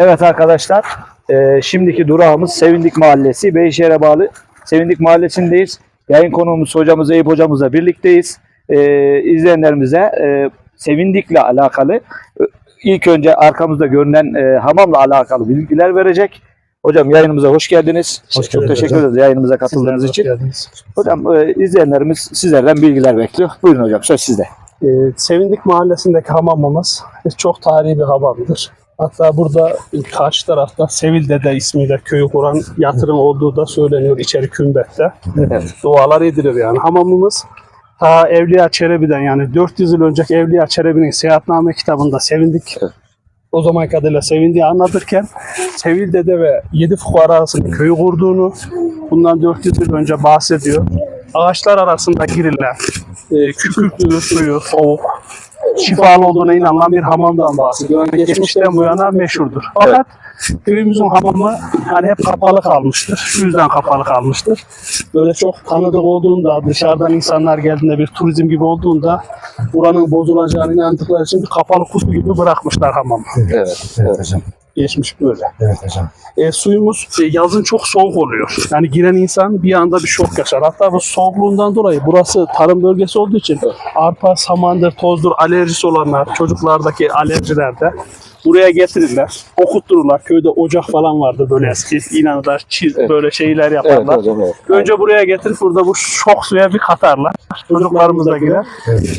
Evet arkadaşlar, e, şimdiki durağımız Sevindik Mahallesi, Beyşehir'e bağlı Sevindik Mahallesi'ndeyiz. Yayın konuğumuz hocamız Eyüp hocamızla birlikteyiz. E, izleyenlerimize e, Sevindik'le alakalı e, ilk önce arkamızda görünen e, hamamla alakalı bilgiler verecek. Hocam yayınımıza hoş geldiniz. Hoş Çok geldiniz teşekkür ederiz yayınımıza katıldığınız için. Hocam e, izleyenlerimiz sizlerden bilgiler bekliyor. Buyurun hocam söz sizde. Ee, Sevindik Mahallesi'ndeki hamamımız çok tarihi bir hamamdır. Hatta burada karşı tarafta Sevildede ismiyle köyü kuran yatırım olduğu da söyleniyor içeri kümbette. Evet. Dualar edilir yani. Hamamımız ta Evliya Çelebi'den yani 400 yıl önceki Evliya Çelebi'nin Seyahatname kitabında Sevindik Evet. o zaman adıyla Sevindiği anlatırken Sevildede ve Yedi Fukara arasında köyü kurduğunu bundan 400 yıl önce bahsediyor. Ağaçlar arasında girilen e, kükürtlü suyu, soğuk, şifalı olduğuna inanılan bir hamamdan bahsediyor. Yani geçmişten bu yana meşhurdur. Fakat köyümüzün hamamı hani hep kapalı kalmıştır. Şu yüzden kapalı kalmıştır. Böyle çok tanıdık olduğunda, dışarıdan insanlar geldiğinde bir turizm gibi olduğunda buranın bozulacağını inandıkları için kapalı kutu gibi bırakmışlar hamamı. Evet. Evet hocam. Geçmiş böyle. Evet hocam. E, suyumuz e, yazın çok soğuk oluyor. Yani giren insan bir anda bir şok yaşar. Hatta bu soğukluğundan dolayı burası tarım bölgesi olduğu için arpa, samandır, tozdur alerjisi olanlar, çocuklardaki alerjilerde buraya getirirler. Okuttururlar. Köyde ocak falan vardı böyle eski. İnanırlar, çiz, Evet. böyle şeyler Evet yaparlar. hocam. Evet. Önce buraya getirip burada bu şok suya bir katarlar. Çocuklarımız da girer.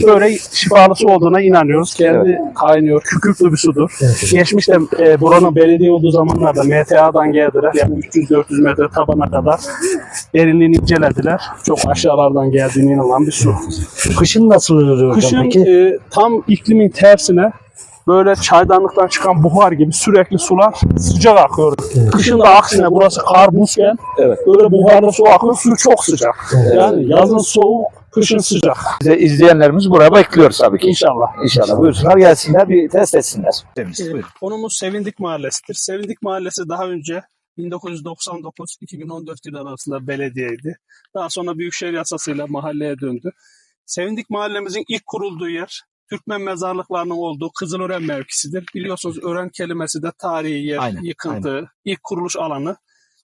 Böyle şifalı su olduğuna inanıyoruz. Kendi kaynıyor. Kükürtlü bir sudur. Evet. Geçmişte e, buranın belediye olduğu zamanlarda MTA'dan geldiler. Yani 300-400 metre tabana kadar derinliğini incelediler. Çok aşağılardan geldiğine inanılan bir su. Kışın nasıl oluyor hocam Kışın peki? e, tam iklimin tersine böyle çaydanlıktan çıkan buhar gibi sürekli sular sıcak akıyor. Kışın da aksine burası kar buzken Evet. böyle buharlı su akıyor. Su çok sıcak. Evet. Yani yazın soğuk, kışın sıcak. Bize izleyenlerimiz buraya bekliyoruz tabii ki. İnşallah. İnşallah buyursunlar gelsinler bir test etsinler. Ee, Konumuz Sevindik Mahallesi'dir. Sevindik Mahallesi daha önce 1999-2014 yılı arasında belediyeydi. Daha sonra Büyükşehir yasasıyla mahalleye döndü. Sevindik mahallemizin ilk kurulduğu yer Türkmen mezarlıklarının olduğu Kızılören mevkisidir. Biliyorsunuz ören kelimesi de tarihi yer, Aynen, yıkıntı, ilk kuruluş alanı.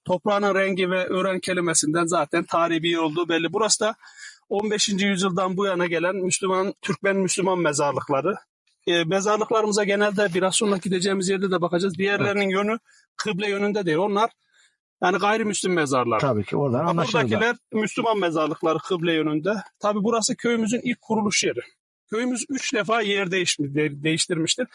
Toprağının rengi ve ören kelimesinden zaten tarihi bir yer olduğu belli. Burası da 15. yüzyıldan bu yana gelen Müslüman, Türkmen Müslüman mezarlıkları. E, mezarlıklarımıza genelde biraz sonra gideceğimiz yerde de bakacağız. Diğerlerinin yönü kıble yönünde değil. Onlar yani gayrimüslim mezarlar. Tabii ki oradan Ha, anlaşılır. Buradakiler Müslüman mezarlıkları kıble yönünde. Tabi burası köyümüzün ilk kuruluş yeri. Köyümüz üç defa yer değiştirmiştir.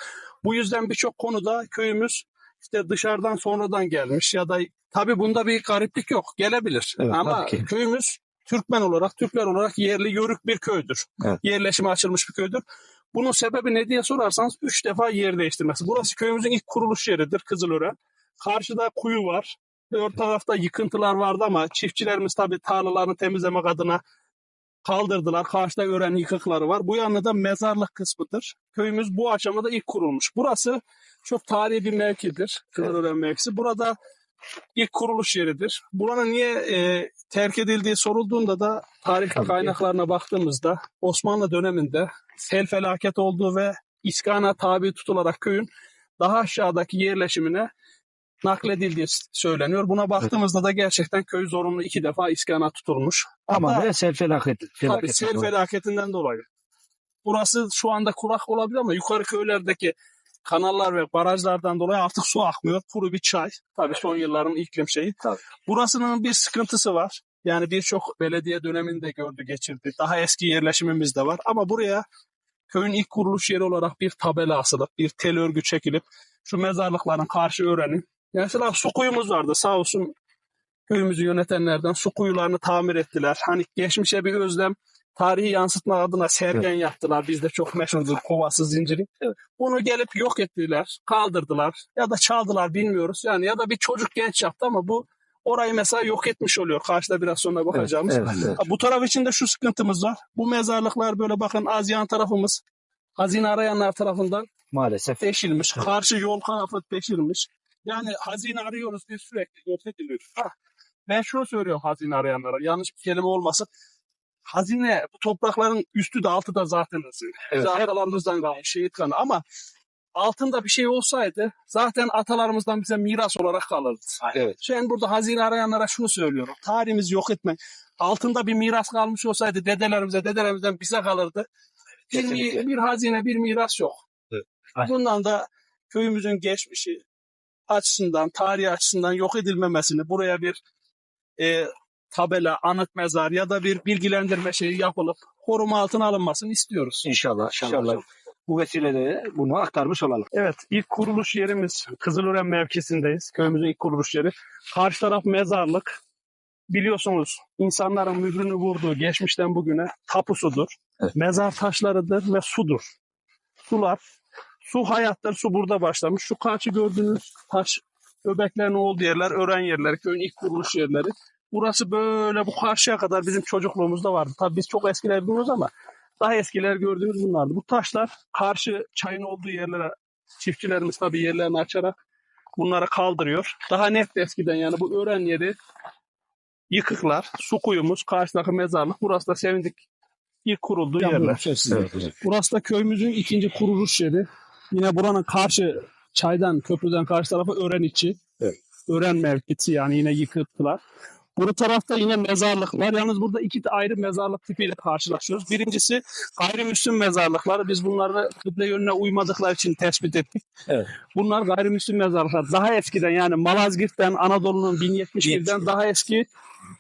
Bu yüzden birçok konuda köyümüz işte dışarıdan sonradan gelmiş ya da tabi bunda bir gariplik yok. Gelebilir. Evet, Ama tabii köyümüz Türkmen olarak, Türkler olarak yerli yörük bir köydür. Evet. Yerleşime açılmış bir köydür. Bunun sebebi ne diye sorarsanız üç defa yer değiştirmesi. Burası köyümüzün ilk kuruluş yeridir Kızılören. Karşıda kuyu var. Ön tarafta yıkıntılar vardı ama çiftçilerimiz tabii tarlalarını temizlemek adına kaldırdılar. Karşıda öğren yıkıkları var. Bu yanında da mezarlık kısmıdır. Köyümüz bu aşamada ilk kurulmuş. Burası çok tarihi bir mevkidir. Kızılören mevkisi. Burada ilk kuruluş yeridir. Buranın niye e, terk edildiği sorulduğunda da tarih kaynaklarına baktığımızda Osmanlı döneminde sel felaket olduğu ve iskana tabi tutularak köyün daha aşağıdaki yerleşimine nakledildiği söyleniyor. Buna baktığımızda da gerçekten köy zorunlu iki defa iskana tutulmuş. Ama Hatta- ne sel felaket. Tabii sel felaketinden dolayı. Burası şu anda kurak olabilir ama yukarı köylerdeki kanallar ve barajlardan dolayı artık su akmıyor. Kuru bir çay. Tabii son yılların iklim şeyi. Tabii. Burasının bir sıkıntısı var. Yani birçok belediye döneminde gördü geçirdi. Daha eski yerleşimimiz de var. Ama buraya köyün ilk kuruluş yeri olarak bir tabela asılıp, bir tel örgü çekilip şu mezarlıkların karşı öğrenin. Mesela su kuyumuz vardı sağ olsun köyümüzü yönetenlerden su kuyularını tamir ettiler. Hani geçmişe bir özlem tarihi yansıtma adına sergen yaptılar. Bizde çok meşhurdur kovası zinciri. Bunu gelip yok ettiler, kaldırdılar ya da çaldılar bilmiyoruz. Yani ya da bir çocuk genç yaptı ama bu orayı mesela yok etmiş oluyor. Karşıda biraz sonra bakacağımız. Evet, evet. Ha, bu taraf için de şu sıkıntımız var. Bu mezarlıklar böyle bakın az yan tarafımız hazine arayanlar tarafından Maalesef. deşilmiş. Karşı yol tarafı deşilmiş. Yani hazine arıyoruz diye sürekli ediliyor. Ha, ben şunu söylüyorum hazine arayanlara. Yanlış bir kelime olmasın. Hazine bu toprakların üstü de altı da zaten hazine. Evet. Zahiralarımızdan kalmış şehit kanı ama altında bir şey olsaydı zaten atalarımızdan bize miras olarak kalırdı. Evet. Ben burada hazine arayanlara şunu söylüyorum. Tarihimizi yok etme. Altında bir miras kalmış olsaydı dedelerimize, dedelerimizden bize kalırdı. Bir, Kesinlikle. bir hazine, bir miras yok. Evet. Aynen. Bundan da köyümüzün geçmişi açısından, tarihi açısından yok edilmemesini, buraya bir e, tabela, anıt mezar ya da bir bilgilendirme şeyi yapılıp koruma altına alınmasını istiyoruz. İnşallah. İnşallah. Bu vesileyle bunu aktarmış olalım. Evet, ilk kuruluş yerimiz Kızılören mevkisindeyiz. Köyümüzün ilk kuruluş yeri. Karşı taraf mezarlık. Biliyorsunuz insanların mührünü vurduğu geçmişten bugüne tapusudur. Evet. Mezar taşlarıdır ve sudur. Sular, su hayattır, su burada başlamış. Şu karşı gördüğünüz taş öbeklerin olduğu yerler, ören yerleri, köyün ilk kuruluş yerleri. Burası böyle bu karşıya kadar bizim çocukluğumuzda vardı. Tabii biz çok eskiler bilmiyoruz ama daha eskiler gördüğümüz bunlardı. Bu taşlar karşı çayın olduğu yerlere çiftçilerimiz tabii yerlerini açarak bunları kaldırıyor. Daha net eskiden yani bu öğren yeri yıkıklar, su kuyumuz, karşıdaki mezarlık. Burası da sevindik ilk kurulduğu yerler. Burası da köyümüzün ikinci kuruluş yeri. Yine buranın karşı çaydan, köprüden karşı tarafı öğren içi. Evet. Öğren mevkisi yani yine yıkıttılar. Bu tarafta yine mezarlıklar. Yalnız burada iki ayrı mezarlık tipiyle karşılaşıyoruz. Birincisi gayrimüslim mezarlıkları. Biz bunları kıble yönüne uymadıkları için tespit ettik. Evet. Bunlar gayrimüslim mezarlıklar. Daha eskiden yani Malazgirt'ten, Anadolu'nun 1071'den daha eski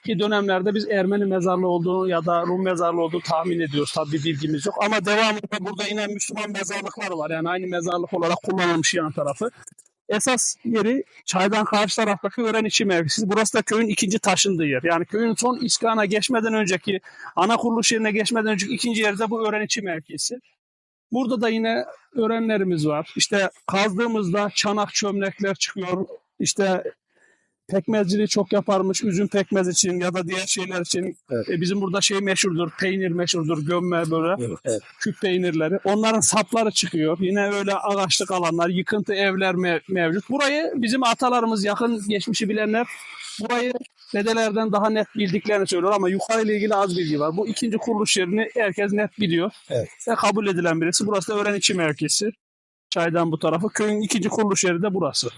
ki dönemlerde biz Ermeni mezarlığı olduğunu ya da Rum mezarlığı olduğunu tahmin ediyoruz. Tabii bir bilgimiz yok. Ama devamında burada yine Müslüman mezarlıklar var. Yani aynı mezarlık olarak kullanılmış yan tarafı. Esas yeri çaydan karşı taraftaki öğren içi mevkisi. Burası da köyün ikinci taşındığı yer. Yani köyün son iskana geçmeden önceki, ana kuruluş yerine geçmeden önceki ikinci yerde bu öğren içi mevkisi. Burada da yine öğrenlerimiz var. İşte kazdığımızda çanak çömlekler çıkıyor. İşte pekmezciliği çok yaparmış. Üzüm pekmez için ya da diğer şeyler için. Evet. E, bizim burada şey meşhurdur. Peynir meşhurdur. Gömme böyle. Evet. evet. Küp peynirleri. Onların sapları çıkıyor. Yine öyle ağaçlık alanlar, yıkıntı evler me- mevcut. Burayı bizim atalarımız yakın geçmişi bilenler burayı dedelerden daha net bildiklerini söylüyor ama yukarıyla ilgili az bilgi var. Bu ikinci kuruluş yerini herkes net biliyor. Evet. Ve kabul edilen birisi. Burası da öğren içi mevkisi. Çaydan bu tarafı. Köyün ikinci kuruluş yeri de burası.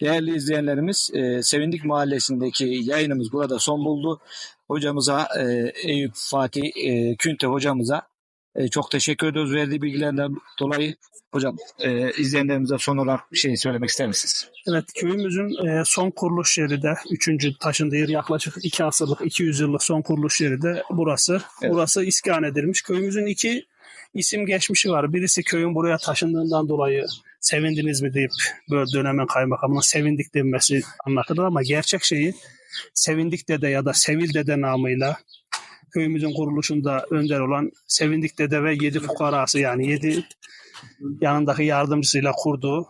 Değerli izleyenlerimiz, e, Sevindik Mahallesi'ndeki yayınımız burada son buldu. Hocamıza, e, Eyüp Fatih e, Künte hocamıza e, çok teşekkür ediyoruz verdiği bilgilerden dolayı. Hocam, e, izleyenlerimize son olarak bir şey söylemek ister misiniz? Evet köyümüzün e, son kuruluş yeri de 3. taşındığı yer yaklaşık 2 asırlık 200 yıllık son kuruluş yeri de burası. Evet. Burası iskan edilmiş. Köyümüzün iki isim geçmişi var. Birisi köyün buraya taşındığından dolayı sevindiniz mi deyip böyle dönemin kaymakamına sevindik denmesi anlatılır ama gerçek şeyi sevindik dede ya da sevil dede namıyla köyümüzün kuruluşunda önder olan sevindik dede ve yedi fukarası yani yedi yanındaki yardımcısıyla kurduğu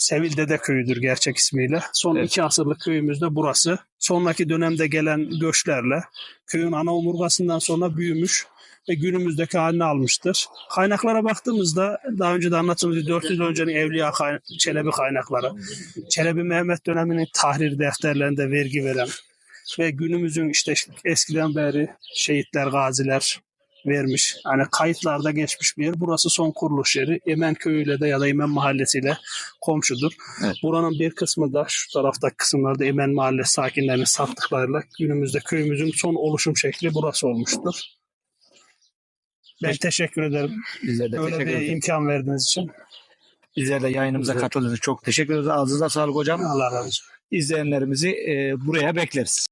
Sevil Dede Köyü'dür gerçek ismiyle. Son Evet. iki asırlık köyümüz de burası. Sonraki dönemde gelen göçlerle köyün ana omurgasından sonra büyümüş günümüzdeki halini almıştır. Kaynaklara baktığımızda daha önce de anlattığımız 400 yıl öncenin Evliya Çelebi kaynakları, Çelebi Mehmet döneminin tahrir defterlerinde vergi veren ve günümüzün işte eskiden beri şehitler, gaziler vermiş. Yani kayıtlarda geçmiş bir yer. Burası son kuruluş yeri. Emen köyüyle de ya da Emen mahallesiyle komşudur. Evet. Buranın bir kısmı da şu taraftaki kısımlarda Emen mahallesi sakinlerinin sattıklarıyla günümüzde köyümüzün son oluşum şekli burası olmuştur. Ben teşekkür ederim. Bizler de Öyle teşekkür bir ederiz. imkan verdiğiniz için. Bizler de yayınımıza katıldığınız için çok teşekkür ederiz. Ağzınıza sağlık hocam. Allah razı olsun. İzleyenlerimizi e, buraya bekleriz.